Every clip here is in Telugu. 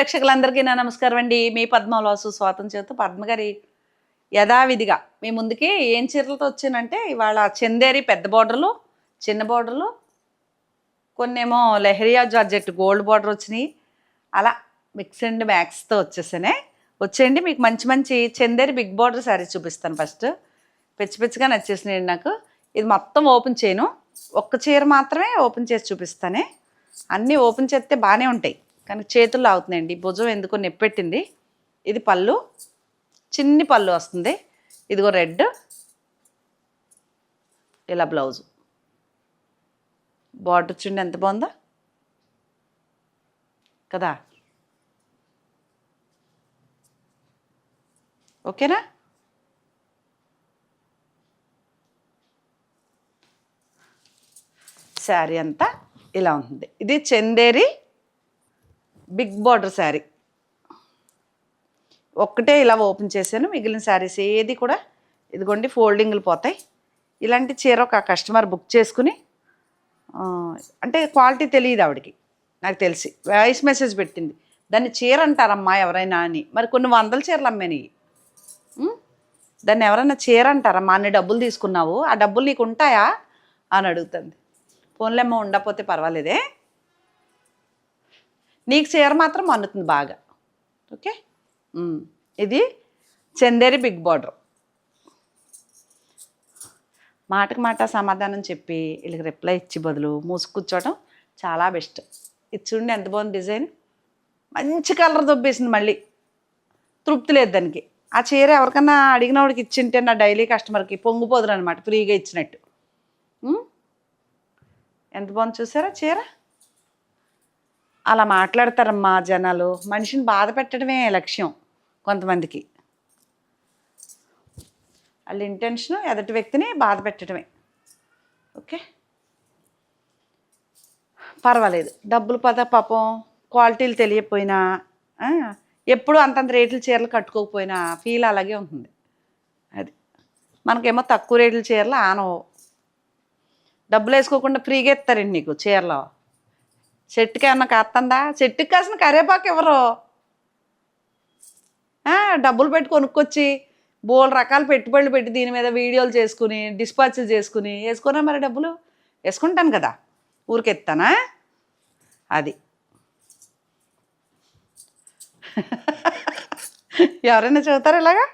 ప్రేక్షకులందరికీ నా నమస్కారం అండి. మీ పద్మవాసు స్వాతం చేత పద్మగారి యథావిధిగా మీ ముందుకి ఏం చీరలతో వచ్చానంటే ఇవాళ చందేరి పెద్ద బార్డర్లు చిన్న బార్డర్లు కొన్నేమో లెహరియా జార్జెట్ గోల్డ్ బార్డర్ వచ్చినాయి. అలా మిక్స్ అండ్ మ్యాక్స్తో వచ్చేసానే. వచ్చేయండి మీకు మంచి మంచి చందేరి బిగ్ బార్డర్ శారీస్ చూపిస్తాను ఫస్ట్. పిచ్చి పిచ్చిగా నచ్చేసినాయి నాకు. ఇది మొత్తం ఓపెన్ చేయను. ఒక్క చీర మాత్రమే ఓపెన్ చేసి చూపిస్తానే. అన్నీ ఓపెన్ చేస్తే బాగానే ఉంటాయి. కానీ చేతుల్లో అవుతున్నాయండి. భుజం ఎందుకో నెప్పెట్టింది. ఇది పళ్ళు. చిన్ని పళ్ళు వస్తుంది. ఇదిగో రెడ్. ఇలా బ్లౌజు. బార్డర్ చూడండి ఎంత బాగుందో? కదా? ఓకేనా? శారీ అంతా ఇలా ఉంటుంది. ఇది చందేరి బిగ్ బార్డర్ శారీ. ఒక్కటే ఇలా ఓపెన్ చేశాను. మిగిలిన శారీస్ ఏది కూడా ఇదిగోండి ఫోల్డింగ్లు పోతాయి. ఇలాంటి చీర ఒక కస్టమర్ బుక్ చేసుకుని అంటే క్వాలిటీ తెలియదు ఆవిడకి నాకు తెలిసి. వాయిస్ మెసేజ్ పెట్టింది. దాన్ని చీర అంటారమ్మా ఎవరైనా అని. మరి కొన్ని వందల చీరలు అమ్మాయి. దాన్ని ఎవరైనా చీర అంటారమ్మా అన్ని డబ్బులు తీసుకున్నావు. ఆ డబ్బులు నీకు ఉంటాయా? అని అడుగుతుంది. ఫోన్లేమో ఉండకపోతే పర్వాలేదే. నీకు చీర మాత్రం మన్నుతుంది బాగా. ఓకే? ఇది చందేరి బిగ్ బార్డర్. మాటకు మాట సమాధానం చెప్పి వీళ్ళకి రిప్లై ఇచ్చి బదులు మూసుకూర్చోవడం చాలా బెస్ట్ ఇది చూడండి ఎంత బాగుంది డిజైన్ మంచి కలర్ దొబ్బేసింది మళ్ళీ. తృప్తి లేదు దానికి. ఆ చీర ఎవరికన్నా అడిగిన వాడికి ఇచ్చింటే నా డైలీ కస్టమర్కి పొంగిపోదురు అనమాట ఫ్రీగా ఇచ్చినట్టు. ఎంత బాగుంది చూసారా చీర? అలా మాట్లాడతారమ్మా జనాలు. మనిషిని బాధ పెట్టడమే లక్ష్యం కొంతమందికి. వాళ్ళ ఇంటెన్షన్ ఎదుటి వ్యక్తిని బాధ పెట్టడమే. ఓకే? పర్వాలేదు. డబ్బులు పద పాపం క్వాలిటీలు తెలియకపోయినా ఎప్పుడు అంతంత రేట్లు చీరలు కట్టుకోకపోయినా ఫీల్ అలాగే ఉంటుంది. అది. మనకేమో తక్కువ రేట్ల చీరలు ఆనవు. డబ్బులు వేసుకోకుండా ఫ్రీగా ఇస్తారండి నీకు చీరలో? చెట్టుకి ఏమన్నా కాస్తుందా చెట్టుకి కాసిన కరేపాకు ఎవరు? డబ్బులు పెట్టి కొనుక్కొచ్చి బోల్ రకాల పెట్టుబడులు పెట్టి దీని మీద వీడియోలు చేసుకుని డిస్పాచ్లు చేసుకుని వేసుకున్నా మరి డబ్బులు? వేసుకుంటాను కదా. ఊరికెత్తానా? అది. ఎవరైనా చెబుతారు ఇలాగా?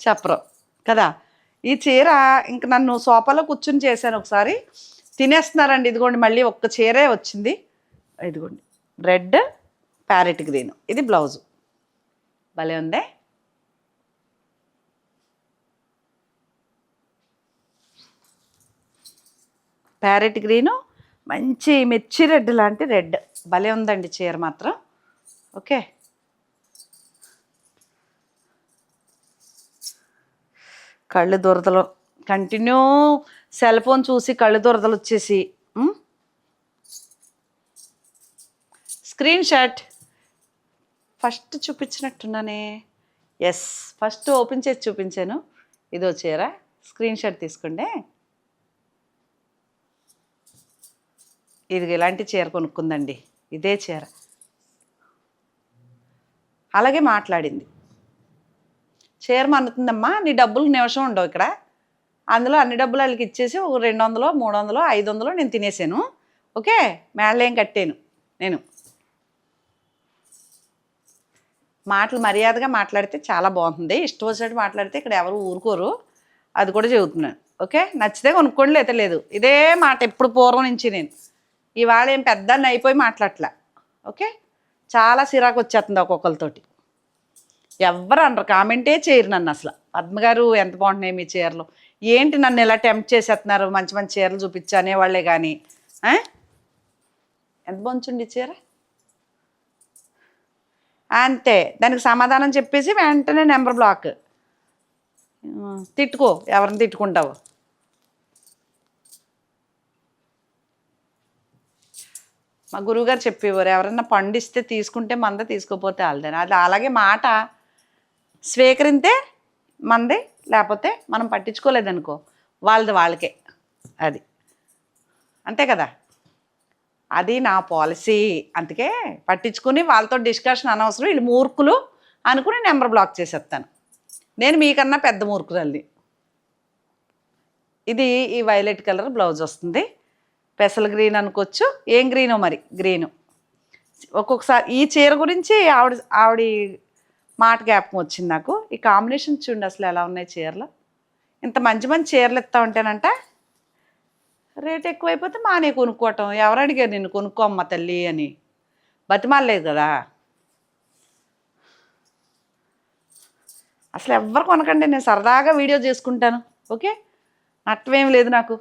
చెప్పరు. కదా. ఈ చీర ఇంక నన్ను సోఫాలో కూర్చుని చేశాను ఒకసారి. తినేస్తున్నారండి ఇదిగోండి మళ్ళీ ఒక్క చీరే వచ్చింది. ఇదిగోండి. Red parrot green. ఇది బ్లౌజు. భలే ఉందే? ప్యారెట్ గ్రీను మంచి మిర్చి రెడ్ లాంటి రెడ్. భలే ఉందండి చీర మాత్రం. ఓకే. కళ్ళు దురదలు. కంటిన్యూ సెల్ ఫోన్ చూసి కళ్ళు దురదలు వచ్చేసి స్క్రీన్ షాట్. ఫస్ట్ చూపించినట్టున్నానే. ఎస్ ఫస్ట్ ఓపెన్ చేసి చూపించాను. ఇదో చీర స్క్రీన్ షాట్ తీసుకోండి ఇది ఇలాంటి చీర కొనుక్కుందండి. ఇదే చీర. అలాగే మాట్లాడింది. చీర మన్నుతుందమ్మా నీ డబ్బులు నిమిషం ఉండవు ఇక్కడ. అందులో అన్ని డబ్బులు వాళ్ళకి ఇచ్చేసి ఒక రెండు వందలు మూడు వందలు ఐదు వందలు నేను తినేసాను. ఓకే? మేళ్ళేం కట్టాను నేను. మాటలు మర్యాదగా మాట్లాడితే చాలా బాగుంటుంది. ఇష్టం వచ్చినట్టు మాట్లాడితే ఇక్కడ ఎవరు ఊరుకోరు. అది కూడా చెబుతున్నాను. ఓకే? నచ్చితే కొనుక్కోండి లేతే లేదు. ఇదే మాట ఎప్పుడు పూర్వం నుంచి నేను. ఇవాళ ఏం పెద్ద అయిపోయి మాట్లాడలే ఓకే? చాలా సిరాకు వచ్చేస్తుంది ఒక్కొక్కరితోటి ఎవ్వరు అనరు. కామెంటే చేయరు నన్ను అసలు. పద్మగారు ఎంత బాగుంటున్నాయి మీ చీరలు. ఏంటి నన్ను ఇలా టెంప్ట్ చేసేస్తున్నారు? మంచి మంచి చీరలు చూపించు వాళ్ళే కానీ. ఎంత బాగుంచండి ఈ చీర. అంతే. దానికి సమాధానం చెప్పేసి వెంటనే నెంబర్ బ్లాక్. తిట్టుకో. ఎవరిని తిట్టుకుంటావు. మా గురువుగారు చెప్పేవారు ఎవరన్నా పండిస్తే తీసుకుంటే మంద తీసుకోపోతే వాళ్ళదని అది అలాగే మాట స్వీకరిస్తే మంది లేకపోతే మనం పట్టించుకోలేదనుకో వాళ్ళది వాళ్ళకే. అది. అంతే కదా? అది నా పాలసీ. అందుకే పట్టించుకుని వాళ్ళతో డిస్కషన్ అనవసరం. వీళ్ళు మూర్ఖులు అనుకుని నెంబర్ బ్లాక్ చేసేస్తాను. నేను మీకన్నా పెద్ద మూర్ఖురాల్ని. ఇది ఈ వైలెట్ కలర్ బ్లౌజ్ వస్తుంది. పెసల్ గ్రీన్ అనుకోవచ్చు. ఏం గ్రీను మరి? గ్రీను. ఒక్కొక్కసారి ఈ చీర గురించి ఆవిడ ఆవిడ మాట జ్ఞాపకం వచ్చింది నాకు. ఈ కాంబినేషన్ చూడండి అసలు ఎలా ఉన్నాయి చీరలు. ఇంత మంచి మంచి చీరలు ఇస్తా ఉంటానంట. రేట్ ఎక్కువైపోతే మానే కొనుక్కోవటం. ఎవరు అడిగారు నిన్ను కొనుక్కోమ్మ తల్లి అని? బతిమాలలేదు కదా? అసలు ఎవ్వరు కొనకండి నేను సరదాగా వీడియో చేసుకుంటాను. ఓకే? నట్టమేం లేదు నాకు.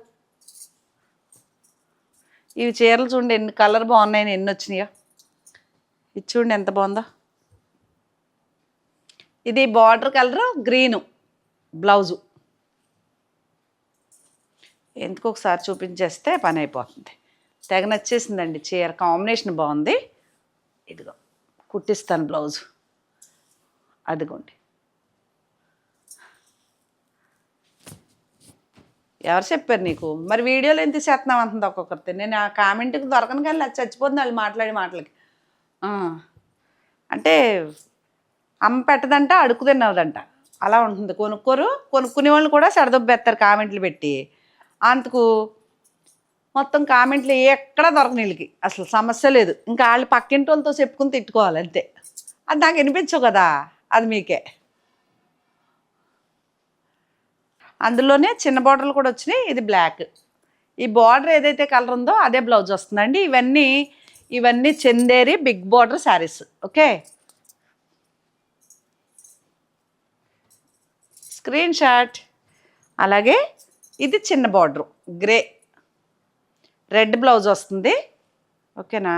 ఇవి చీరలు చూడండి ఎన్ని కలర్ బాగున్నాయని ఎన్ని వచ్చినాయో. ఇది చూడండి ఎంత బాగుందో. ఇది బార్డర్ కలర్ గ్రీను బ్లౌజు. ఎందుకు ఒకసారి చూపించేస్తే పని అయిపోతుంది తెగ నచ్చేసిందండి చీర. కాంబినేషన్ బాగుంది. ఇదిగో కుట్టిస్తాను బ్లౌజ్. అదిగోండి. ఎవరు చెప్పారు నీకు? మరి వీడియోలు ఎంత చేస్తున్నావు అంటుంది ఒక్కొక్కరితో. నేను ఆ కామెంట్కి దొరకను కానీ అది చచ్చిపోతుంది వాళ్ళు మాట్లాడే మాటలకి. అంటే అమ్మ పెట్టదంట అడుగు తిన్నదంట. అలా ఉంటుంది. కొనుక్కోరు. కొనుక్కునే వాళ్ళు కూడా సరదొబ్బేస్తారు కామెంట్లు పెట్టి. అందుకు మొత్తం కామెంట్లు ఎక్కడ దొరకని వీళ్ళకి అసలు సమస్య లేదు. ఇంకా వాళ్ళు పక్కింటి వాళ్ళతో చెప్పుకుని తిట్టుకోవాలి అంతే. అది నాకు వినిపించవు కదా అది మీకే. అందులోనే చిన్న బార్డర్లు కూడా వచ్చినాయి ఇది బ్లాక్. ఈ బార్డర్ ఏదైతే కలర్ ఉందో అదే బ్లౌజ్ వస్తుందండి. ఇవన్నీ ఇవన్నీ Chanderi big border saris okay? Screen shot. అలాగే ఇది చిన్న బార్డరు గ్రే. రెడ్ బ్లౌజ్ వస్తుంది. ఓకేనా?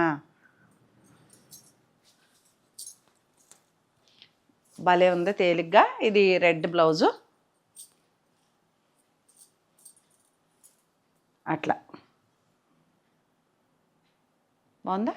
భలే ఉంది తేలిగ్గా. ఇది రెడ్ బ్లౌజు. అట్లా. బాగుందా?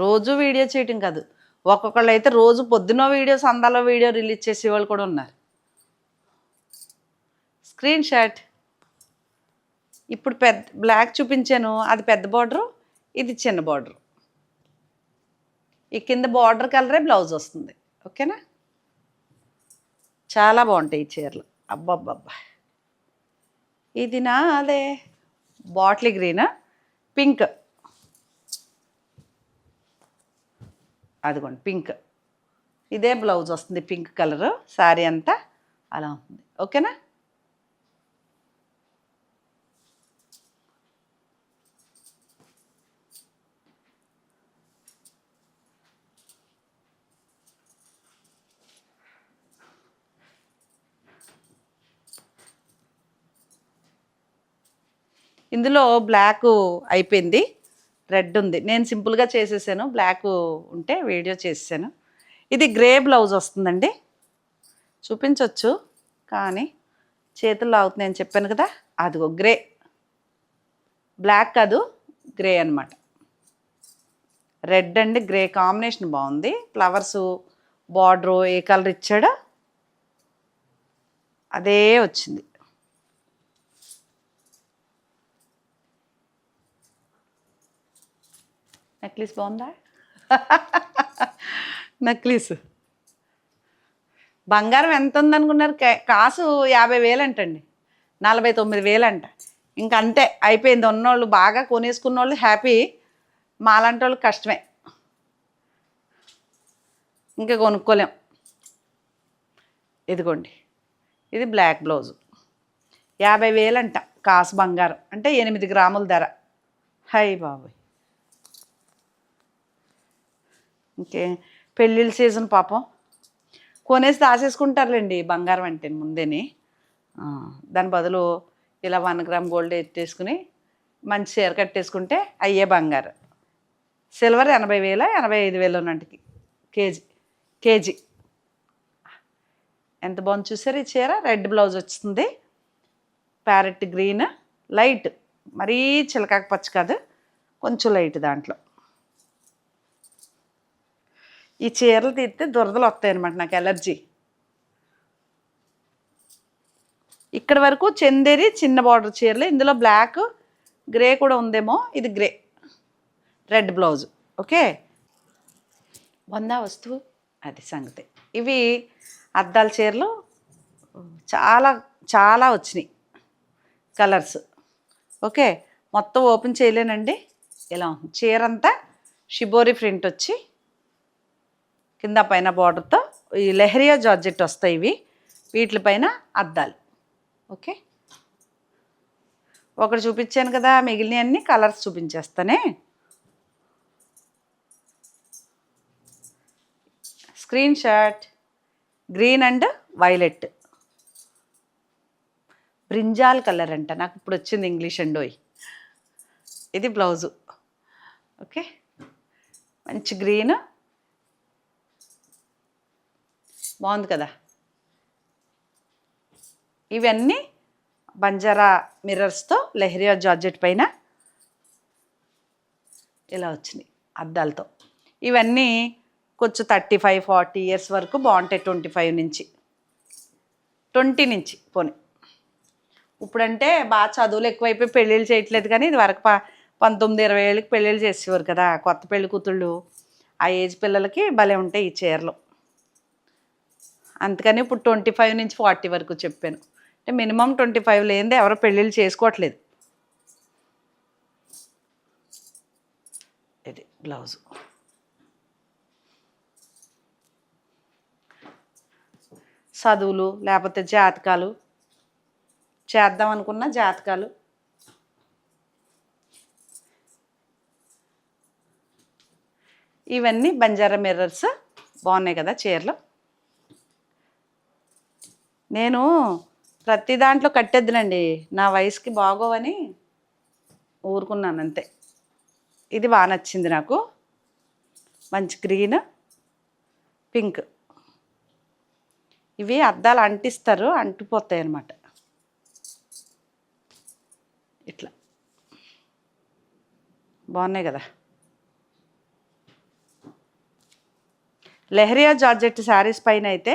రోజు వీడియో చేయటం కాదు. ఒక్కొక్కళ్ళు అయితే రోజు పొద్దున వీడియో సందాలో వీడియో రిలీజ్ చేసే వాళ్ళు కూడా ఉన్నారు. Screen shot. ఇప్పుడు పెద్ద బ్లాక్ చూపించాను. అది పెద్ద బార్డరు ఇది చిన్న బార్డరు ఈ కింద బార్డర్ కలరే బ్లౌజ్ వస్తుంది. ఓకేనా చాలా బాగుంటాయి ఈ చీరలు. అబ్బబ్బబ్బా. ఇది నా అదే బాటిల్ గ్రీన్ పింక్. అదిగోండి పింక్. ఇదే బ్లౌజ్ వస్తుంది పింక్ కలర్. శారీ అంతా అలా ఉంటుంది. ఓకేనా? ఇందులో బ్లాక్ అయిపోయింది. రెడ్ ఉంది. నేను సింపుల్గా చేసేసాను. బ్లాక్ ఉంటే వీడియో చేసేసాను. ఇది గ్రే బ్లౌజ్ వస్తుందండి. చూపించవచ్చు కానీ చేతుల్లో అవుతుంది నేను చెప్పాను కదా అదిగో గ్రే. బ్లాక్ కాదు గ్రే అన్నమాట. రెడ్ అండ్ గ్రే కాంబినేషన్ బాగుంది. ఫ్లవర్స్ బార్డరు ఏ కలర్ ఇచ్చాడో అదే వచ్చింది. నెక్లెస్ బాగుందా నెక్లెస్ బంగారం ఎంత ఉందనుకున్నారు కా- కాసు యాభై వేలు అంటండి నలభై తొమ్మిది వేలు అంట ఇంక అంతే అయిపోయింది. ఉన్నోళ్ళు బాగా కొనేసుకున్న వాళ్ళు హ్యాపీ. మాలాంటి వాళ్ళు కష్టమే. ఇంకా కొనుక్కోలేం. ఇదిగోండి. ఇది బ్లాక్ బ్లౌజు. యాభై వేలంట కాసు బంగారం. అంటే ఎనిమిది గ్రాముల ధర. హై బాబోయ్. ఇంకే పెళ్ళిళ్ళ సీజన్ పాపం. కొనేసి దాచేసుకుంటారులేండి బంగారం అంటే ముందేని. దాని బదులు ఇలా వన్ గ్రామ్ గోల్డ్ ఎత్తేసుకుని మంచి చీర కట్టేసుకుంటే అయ్యే బంగారం. సిల్వర్ ఎనభై వేల ఎనభై ఐదు వేలు ఉన్నట్టుకి కేజీ కేజీ. ఎంత బాగుంది చూసారు ఈ చీర? రెడ్ బ్లౌజ్ వస్తుంది ప్యారెట్ గ్రీన్ లైట్. మరీ చిలకాకు పచ్చ కాదు కొంచెం లైట్ దాంట్లో. ఈ చీరలు తీస్తే దురదలు వస్తాయి అనమాట నాకు ఎలర్జీ. ఇక్కడ వరకు చందేరి చిన్న బార్డర్ చీరలు ఇందులో బ్లాక్ గ్రే కూడా ఉందేమో ఇది గ్రే. Red blouse okay? వందా వస్తువు? అది సంగతి. ఇవి అద్దాల చీరలు చాలా చాలా వచ్చినాయి కలర్స్ ఓకే? మొత్తం ఓపెన్ చేయలేనండి. ఇలా ఉంది చీర అంతా షిబోరి ప్రింట్ వచ్చి కింద పైన బార్డర్తో ఈ లెహరియా జార్జెట్ వస్తాయి ఇవి. వీటిపైన అద్దాలు. ఓకే? ఒకటి చూపించాను కదా మిగిలినవన్నీ colours చూపించేస్తానే. Screenshot. Green and violet. Brinjal colour అంట. నాకు ఇప్పుడు వచ్చింది ఇంగ్లీష్ అండోయ్ ఇది బ్లౌజు. ఓకే? మంచి గ్రీన్ బాగుంది కదా. ఇవన్నీ బంజారా మిర్రర్స్తో లెహరియా జార్జెట్ పైన ఇలా వచ్చినాయి అద్దాలతో. ఇవన్నీ కొంచెం థర్టీ ఫైవ్ ఫార్టీ ఇయర్స్ వరకు బాగుంటాయి ట్వంటీ ఫైవ్ నుంచి. ట్వంటీ నుంచి పోనీ. ఇప్పుడంటే బాగా చదువులు ఎక్కువైపోయి పెళ్ళిళ్ళు చేయట్లేదు కానీ ఇది వరకు ప పంతొమ్మిది ఇరవై ఏళ్ళకి పెళ్ళిళ్ళు చేసేవారు కదా కొత్త పెళ్ళి కూతుళ్ళు ఆ ఏజ్ పిల్లలకి భలే ఉంటాయి ఈ చీరలు. అందుకని ఇప్పుడు ట్వంటీ ఫైవ్ నుంచి ఫార్టీ వరకు చెప్పాను. అంటే మినిమం ట్వంటీ ఫైవ్ లేనిదే ఎవరు పెళ్ళిళ్ళు చేసుకోవట్లేదు. ఇది బ్లౌజు. చదువులు లేకపోతే జాతకాలు. చేద్దాం అనుకున్న జాతకాలు. ఇవన్నీ బంజారా మిర్రర్స్ బాగున్నాయి కదా చీరలు. నేను ప్రతి దాంట్లో కట్టేద్దునండి నా వయసుకి బాగోవని ఊరుకున్నాను అంతే. ఇది బాగా నచ్చింది నాకు. మంచి గ్రీన్ పింక్. ఇవి అద్దాలు అంటిస్తారు అంటిపోతాయి అన్నమాట ఇట్లా. బాగున్నాయి కదా. లెహరియా జార్జెట్ శారీస్ పైన అయితే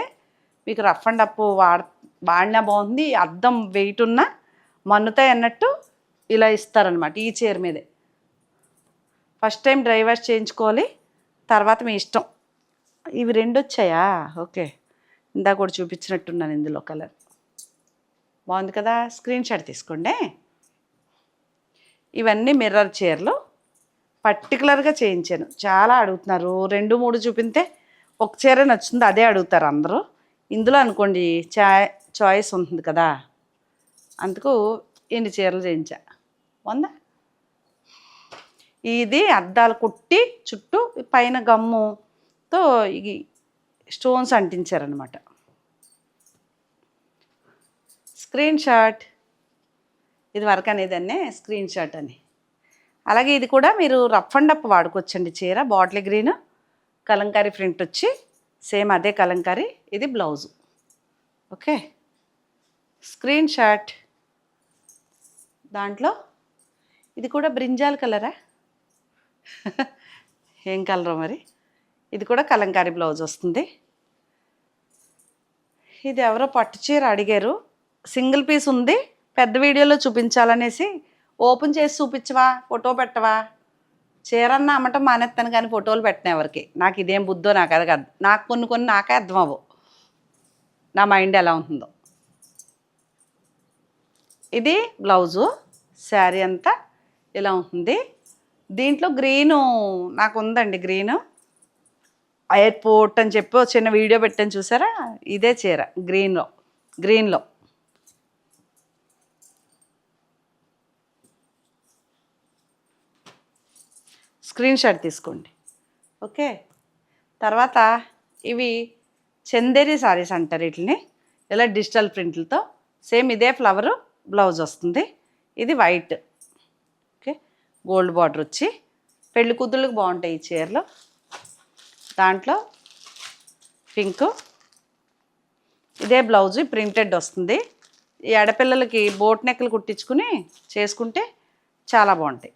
మీకు రఫ్ అండ్ అప్ వాడ వాడినా బాగుంది అద్దం వెయిట్ ఉన్నా మన్నుతాయి అన్నట్టు ఇలా ఇస్తారనమాట ఈ చీర మీదే. ఫస్ట్ టైం డ్రైవర్స్ చేయించుకోవాలి తర్వాత మీ ఇష్టం. ఇవి రెండు వచ్చాయా? ఓకే. ఇందాక కూడా చూపించినట్టున్నాను ఇందులో కలర్. బాగుంది కదా? స్క్రీన్ షాట్ తీసుకోండి. ఇవన్నీ మిర్రర్ చీరలు పర్టికులర్గా చేయించాను. చాలా అడుగుతున్నారు. రెండు మూడు చూపితే ఒక చీర నచ్చింది అదే అడుగుతారు అందరూ. ఇందులో అనుకోండి చా చాయిస్ ఉంటుంది కదా. అందుకు ఎన్ని చీరలు చేయించా. వందా? ఇది అద్దాలు కుట్టి చుట్టూ పైన గమ్ముతో ఈ స్టోన్స్ అంటించారనమాట స్క్రీన్ షాట్. ఇది వరకు అనేదాన్నే స్క్రీన్ షాట్ అని. అలాగే ఇది కూడా మీరు రఫ్ అండ్ అప్ వాడుకోవచ్చండి చీర. బాటిల్ గ్రీన్ కలంకారీ ప్రింట్ వచ్చి సేమ్ అదే కలంకారీ ఇది బ్లౌజు. ఓకే? స్క్రీన్ షాట్ దాంట్లో. ఇది కూడా బ్రింజాల్ కలరా? ఏం కలరో మరి? ఇది కూడా కలంకారీ బ్లౌజ్ వస్తుంది. ఇది ఎవరో పట్టు చీర అడిగారు. సింగిల్ పీస్ ఉంది. పెద్ద వీడియోలో చూపించాలనేసి. ఓపెన్ చేసి చూపించవా? ఫోటో పెట్టవా? చీరన్న అమ్మటం మానేస్తాను కానీ ఫోటోలు పెట్టిన ఎవరికి. నాకు ఇదేం బుద్ధో నాకు అది కాదు. నాకు కొన్ని కొన్ని నాకే అర్థం అవ్వవు. నా మైండ్ ఎలా ఉంటుందో. ఇది బ్లౌజు శారీ అంతా ఇలా ఉంటుంది. దీంట్లో గ్రీను నాకు ఉందండి గ్రీను. ఎయిర్పోర్ట్ అని చెప్పి ఒక చిన్న వీడియో పెట్టాను చూసారా? ఇదే చీర గ్రీన్లో. గ్రీన్లో. స్క్రీన్ షాట్ తీసుకోండి. ఓకే? తర్వాత ఇవి చందేరి సారీస్ అంటారు వీటిని. ఇలా డిజిటల్ ప్రింట్లతో సేమ్ ఇదే ఫ్లవరు బ్లౌజ్ వస్తుంది. ఇది వైట్. ఓకే? గోల్డ్ బార్డర్ వచ్చి పెళ్ళి కూతుళ్ళకి బాగుంటాయి ఈ చీరలు. దాంట్లో పింక్. ఇదే బ్లౌజ్ ప్రింటెడ్ వస్తుంది. ఈ ఆడపిల్లలకి బోట్ నెక్కలు కుట్టించుకుని చేసుకుంటే చాలా బాగుంటాయి.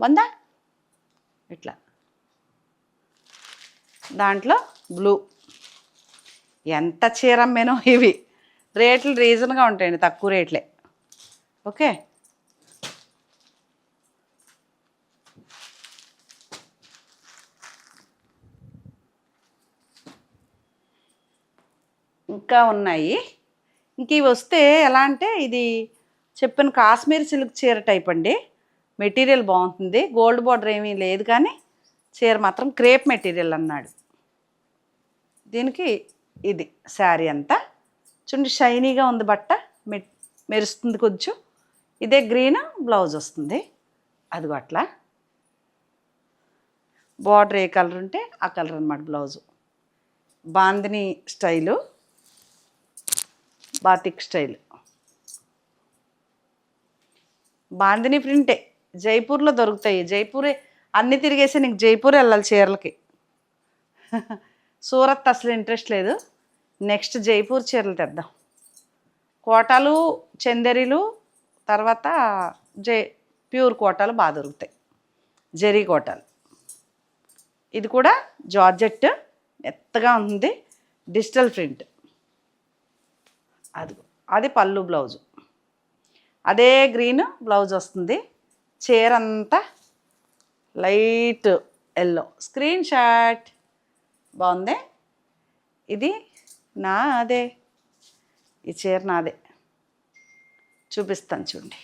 వందా? ఇట్లా. దాంట్లో బ్లూ ఎంత చీరమ్మేనో ఇవి. రేట్లు రీజన్గా ఉంటాయండి తక్కువ రేట్లే. ఓకే? ఇంకా ఉన్నాయి. ఇంక ఇవి వస్తే ఎలా అంటే ఇది చెప్పిన కాశ్మీర్ సిల్క్ చీర టైప్ అండి. మెటీరియల్ బాగుంటుంది. గోల్డ్ బార్డర్ ఏమీ లేదు కానీ చీర మాత్రం క్రేప్ మెటీరియల్ అన్నాడు. దీనికి ఇది శారీ అంతా. చూడండి షైనీగా ఉంది బట్ట. మెరుస్తుంది కొంచెం. ఇదే గ్రీన్ బ్లౌజ్ వస్తుంది. అదిగో అట్లా. బార్డర్ ఏ కలర్ ఉంటే ఆ కలర్ అన్నమాట blouse. Bandhani style batik style. Bandhani ప్రింటే. జైపూర్లో దొరుకుతాయి. జైపూరే అన్ని తిరిగేసి నీకు జైపూర్ వెళ్ళాలి చీరలకి. సూరత్ అసలు ఇంట్రెస్ట్ లేదు. నెక్స్ట్ జైపూర్ చీరలు తెద్దాం. కోటాలు చందేరీలు తర్వాత జై ప్యూర్ కోటాలు బాగా దొరుకుతాయి. జరీ కోటాలు. ఇది కూడా జార్జెట్ మెత్తగా ఉంది డిజిటల్ ప్రింట్. అది అది పళ్ళు బ్లౌజు. అదే గ్రీన్ బ్లౌజ్ వస్తుంది. చీర అంతా లైట్ ఎల్లో. Screen shot. బాగుంది? ఇది నాదే. ఈ చీర నాదే. చూపిస్తాను చూడండి.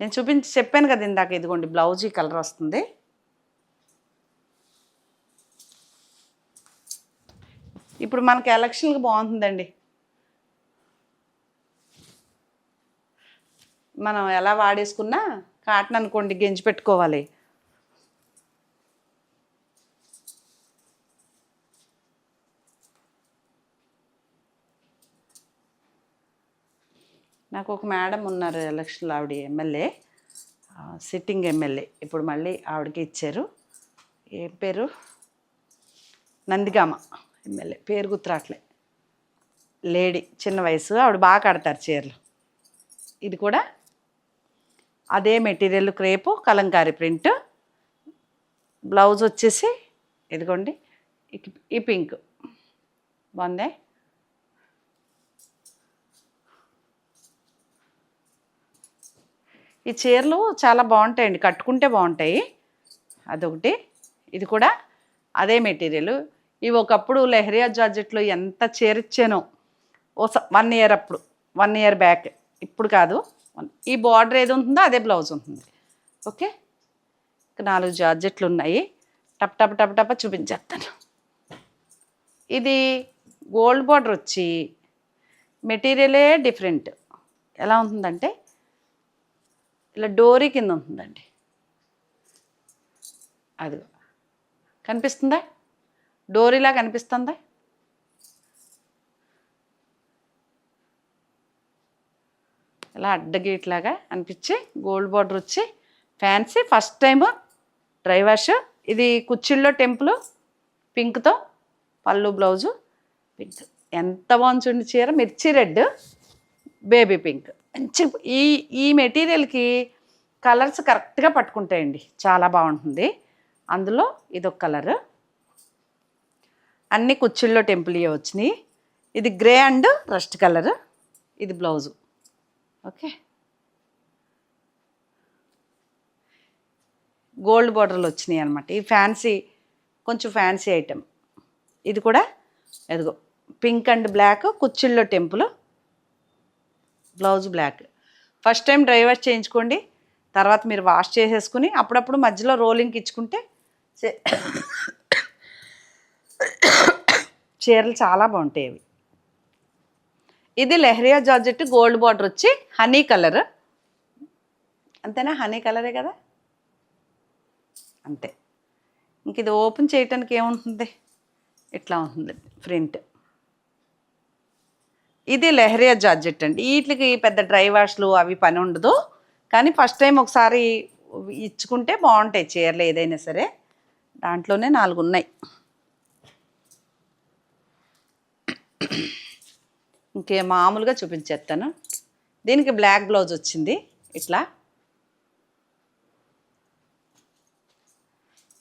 నేను చూపించి చెప్పాను కదా ఇందాక ఇదిగోండి బ్లౌజ్ ఈ కలర్ వస్తుంది. ఇప్పుడు మనకి ఎలక్షన్కి బాగుంటుందండి. మనం ఎలా వాడేసుకున్నా కాటన్ అనుకోండి గెంజి పెట్టుకోవాలి. నాకు ఒక మేడం ఉన్నారు ఎలక్షన్లో ఆవిడ ఎమ్మెల్యే. Sitting MLA. ఇప్పుడు మళ్ళీ ఆవిడకి ఇచ్చారు. ఏం పేరు? నందిగామ ఎమ్మెల్యే. పేరు గుర్తురాట్లే. లేడీ చిన్న వయసు. ఆవిడ బాగా కడతారు చీరలు. ఇది కూడా అదే material crepe kalamkari print. Blouse వచ్చేసి ఇదిగోండి ఈ- పింక్. బాగుందే? ఈ చీరలు చాలా బాగుంటాయండి కట్టుకుంటే బాగుంటాయి. అదొకటి. ఇది కూడా అదే మెటీరియల్. ఇవి ఒకప్పుడు లెహరియా జార్జెట్లో ఎంత చీర ఇచ్చానో ఓ వన్ ఇయర్ అప్పుడు వన్ ఇయర్ బ్యాక్ ఇప్పుడు కాదు. ఈ బార్డర్ ఏది ఉంటుందో అదే బ్లౌజ్ ఉంటుంది. ఓకే నాలుగు జార్జెట్లు ఉన్నాయి. టప్ టప్ టప్ టప్ చూపించేస్తాను. ఇది గోల్డ్ బార్డర్ వచ్చి మెటీరియలే డిఫరెంట్ ఎలా ఉంటుందంటే ఇలా డోరీ కింద ఉంటుందండి. అది కనిపిస్తుందా? డోరీలా కనిపిస్తుందా ఇలా అడ్డగేట్లాగా అనిపించి గోల్డ్ బార్డర్ వచ్చి fancy. First time dry wash. ఇది కుచ్చిళ్ళో టెంపుల్ పింక్తో పళ్ళు బ్లౌజు పింక్. ఎంత బాగుంది చూడండి చీర. మిర్చి రెడ్ బేబీ పింక్. మంచి ఈ ఈ మెటీరియల్కి కలర్స్ కరెక్ట్గా పట్టుకుంటాయండి. చాలా బాగుంటుంది. అందులో ఇదొక కలర్. అన్ని కుర్చీల్లో టెంపుల్ ఇవి వచ్చినాయి. ఇది గ్రే అండ్ రస్ట్ కలర్. ఇది బ్లౌజు. ఓకే. గోల్డ్ బార్డర్లు వచ్చినాయి అనమాట ఈ ఫ్యాన్సీ కొంచెం ఫ్యాన్సీ ఐటెం. ఇది కూడా ఎదుగో pink and black కుచ్చిళ్ళో temple. Blouse black. First time driver చేయించుకోండి. తర్వాత మీరు వాష్ చేసేసుకుని అప్పుడప్పుడు మధ్యలో రోలింగ్కి ఇచ్చుకుంటే చీరలు చాలా బాగుంటాయి అవి. ఇది లెహరియా జార్జెట్ గోల్డ్ బార్డర్ వచ్చి హనీ కలర్. అంతేనా? హనీ కలరే కదా? అంతే. ఇంక ఇది ఓపెన్ చేయటానికి ఏముంటుంది? ఇట్లా ఉంటుంది ప్రింట్. ఇది లెహరియా జార్జెట్ అండి. వీటికి పెద్ద డ్రై వాష్లు అవి పని ఉండదు. కానీ ఫస్ట్ టైం ఒకసారి ఇచ్చుకుంటే బాగుంటాయి చీరలు ఏదైనా సరే. దాంట్లోనే నాలుగు ఉన్నాయి. ఇంకే మామూలుగా చూపించేస్తాను. దీనికి బ్లాక్ బ్లౌజ్ వచ్చింది. ఇట్లా.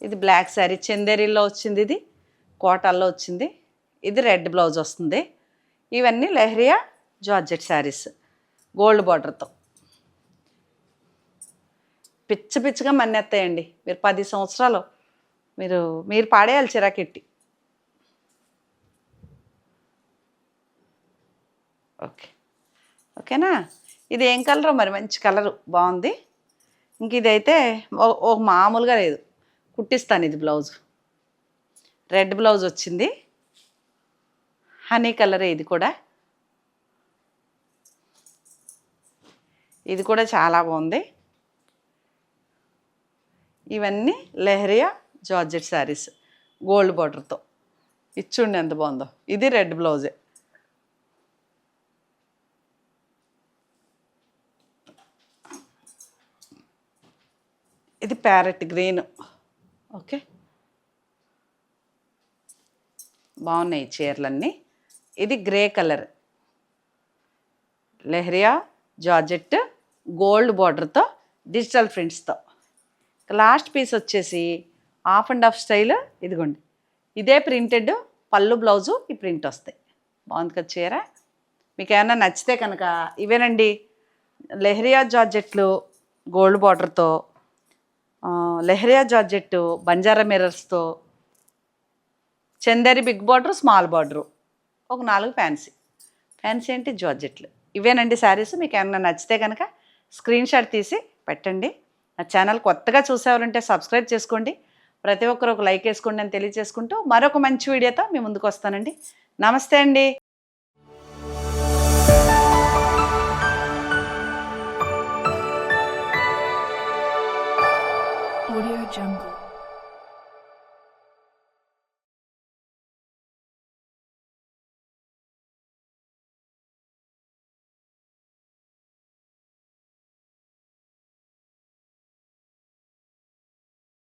ఇది బ్లాక్ శారీ చందేరీలో వచ్చింది ఇది. కోటాల్లో వచ్చింది. ఇది రెడ్ బ్లౌజ్ వస్తుంది. ఇవన్నీ లెహరియా జార్జెట్ శారీస్ గోల్డ్ బార్డర్తో. పిచ్చ పిచ్చగా మన్నెత్తాయండి మీరు పది సంవత్సరాలు మీరు మీరు పాడేయాలి చిరాకెట్టి. ఓకే. ఓకేనా? ఇది ఏం కలర్? మరి మంచి కలరు. బాగుంది. ఇంక ఇదైతే ఒక మామూలుగా లేదు. కుట్టిస్తాను ఇది బ్లౌజ్. రెడ్ బ్లౌజ్ వచ్చింది. హనీ కలరే ఇది కూడా. ఇది కూడా చాలా బాగుంది. ఇవన్నీ లెహరియా జార్జెట్ శారీస్. గోల్డ్ బార్డర్తో. ఇచ్చుండి ఎంత బాగుందో. ఇది రెడ్ బ్లౌజే. ఇది ప్యారెట్ గ్రీన్. ఓకే. బాగున్నాయి చీరలన్నీ. ఇది grey colour. Leheriya georgette gold బార్డర్తో డిజిటల్ ప్రింట్స్తో లాస్ట్ పీస్ వచ్చేసి హాఫ్ అండ్ హాఫ్ స్టైల్ ఇదిగోండి. ఇదే ప్రింటెడ్ పళ్ళు బ్లౌజు ఈ ప్రింట్ వస్తాయి. బాగుంది కదా చీర. మీకు ఏమైనా నచ్చితే కనుక ఇవేనండి. లెహరియా జార్జెట్లు గోల్డ్ బార్డర్తో leheriya georgette Banjara మిర్రర్స్తో Chanderi big border small border. ఒక నాలుగు ఫ్యాన్సీ. ఫ్యాన్సీ అంటే జార్జెట్లు. ఇవేనండి శారీస్. మీకు ఏమైనా నచ్చితే కనుక స్క్రీన్ షాట్ తీసి పెట్టండి. నా ఛానల్ కొత్తగా చూసేవారంటే సబ్స్క్రైబ్ చేసుకోండి. ప్రతి ఒక్కరు ఒక లైక్ వేసుకోండి అని తెలియజేసుకుంటూ మరొక మంచి వీడియోతో మీ ముందుకు వస్తానండి. నమస్తే అండి. Jungle.